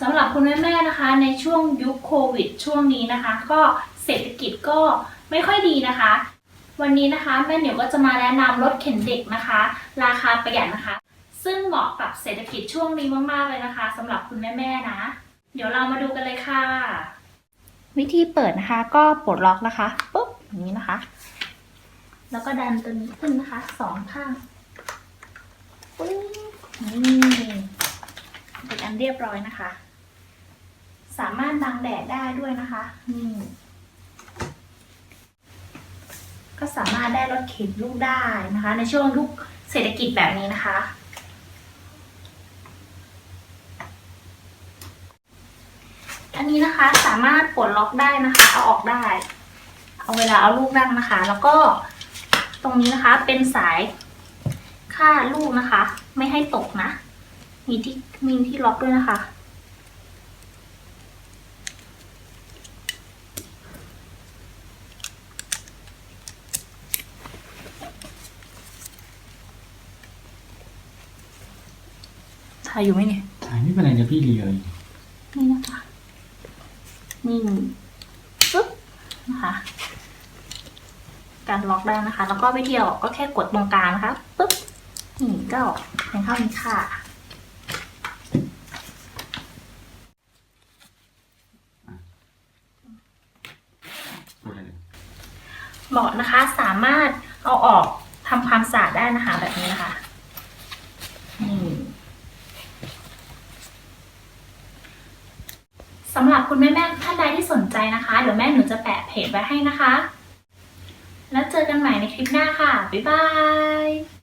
สำหรับคุณแม่ๆนะคะ ในช่วงยุคโควิด ช่วงนี้นะคะ ก็เศรษฐกิจก็ไม่ค่อยดีนะคะ วันนี้นะคะแม่เหนียวก็จะมาแนะนำรถเข็นเด็กนะคะ ราคาประหยัดนะคะ ซึ่งเหมาะกับเศรษฐกิจช่วงนี้มากๆเลยนะคะสำหรับคุณแม่ๆนะ เดี๋ยวเรามาดูกันเลยค่ะ วิธีเปิดนะคะก็ปลดล็อกนะคะปุ๊บอย่างนี้นะคะ แล้วก็ดันตัวนี้ขึ้นนะคะสองข้างปุ๊บนี่ เรียบร้อยนะคะ สามารถบังแดดได้ด้วยนะคะนี่ก็สามารถได้รถเข็นลูกได้นะคะ ในช่วงยุคเศรษฐกิจแบบนี้นะคะ อันนี้นะคะสามารถปลดล็อกได้นะคะ เอาออกได้ เอาเวลาเอาลูกนั่งนะคะ แล้วก็ตรงนี้นะคะเป็นสายค่าดลูกนะคะ ไม่ให้ตกนะ มีที่มีที่ล็อกด้วยนะคะ ถ่ายอยู่ไหมเนี่ย ถ่ายไม่เป็นไรเดี๋ยวพี่รีเลยนี่นะคะนี่ปึ๊บนะคะ การล็อกได้นะคะ แล้วก็วิธีออกก็แค่กดตรงกลางนะคะปึ๊บนี่ก็ออกเป็นเท่านี้ค่ะ พูดอะไรเลย เบาะนะคะสามารถเอาออกทำความสะอาดได้นะคะ แบบนี้นะคะนี่สำหรับคุณแม่แม่ท่านใดที่สนใจนะคะ เดี๋ยวแม่หนูจะแปะเพจไว้ให้นะคะ แล้วเจอกันใหม่ในคลิปหน้าค่ะ บ๊ายบาย